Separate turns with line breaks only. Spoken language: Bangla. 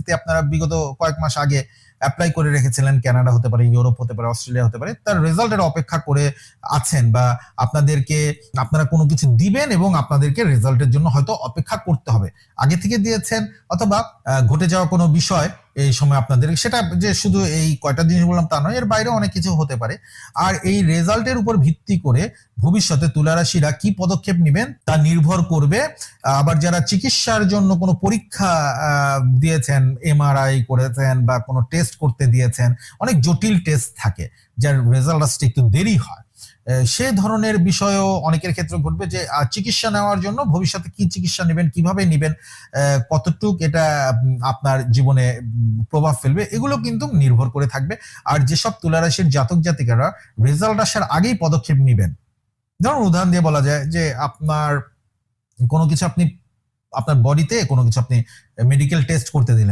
তে আপনারা বিগত কয়েক মাস আগে অ্যাপ্লাই করে রেখেছিলেন, কানাডা হতে পারে, ইউরোপ হতে পারে, অস্ট্রেলিয়া হতে পারে, তার রেজাল্টের অপেক্ষা করে আছেন বা আপনাদেরকে, আপনারা কোনো কিছু দিবেন এবং আপনাদেরকে রেজাল্টের জন্য হয়তো অপেক্ষা করতে হবে। আগে থেকে দিয়েছেন অথবা ঘটে যাওয়া কোনো বিষয় এই সময় আপনাদের, সেটা যে শুধু এই কয়টা জিনিস বললাম তা নয়, এর বাইরে অনেক কিছু হতে পারে। আর এই রেজাল্টের উপর ভিত্তি করে ভবিষ্যতে তুলারাশিরা কি পদক্ষেপ নেবেন তা নির্ভর করবে আবার যারা চিকিৎসার জন্য কোনো পরীক্ষা দিয়েছেন এমআরআই করেছেন বা কোনো টেস্ট করতে দিয়েছেন, অনেক জটিল টেস্ট থাকে, যার রেজাল্ট আসতে একটু দেরি হয়। সে ধরনের বিষয়ও অনেকের ক্ষেত্রে ঘটবে যে চিকিৎসা নেওয়ার জন্য ভবিষ্যতে কি চিকিৎসা নেবেন, কীভাবে নেবেন কতটুক এটা আপনার জীবনে প্রভাব ফেলবে, এগুলো কিন্তু নির্ভর করে থাকবে। আর যেসব তুলারাশির জাতক জাতিকারা রেজাল্ট আসার আগেই পদক্ষেপ নেবেন। ধরুন উদাহরণ দিয়ে বলা যায় যে, আপনার কোনো কিছু আপনি, আপনার বডিতে কোনো কিছু আপনি মেডিকেল টেস্ট করতে দিলেন।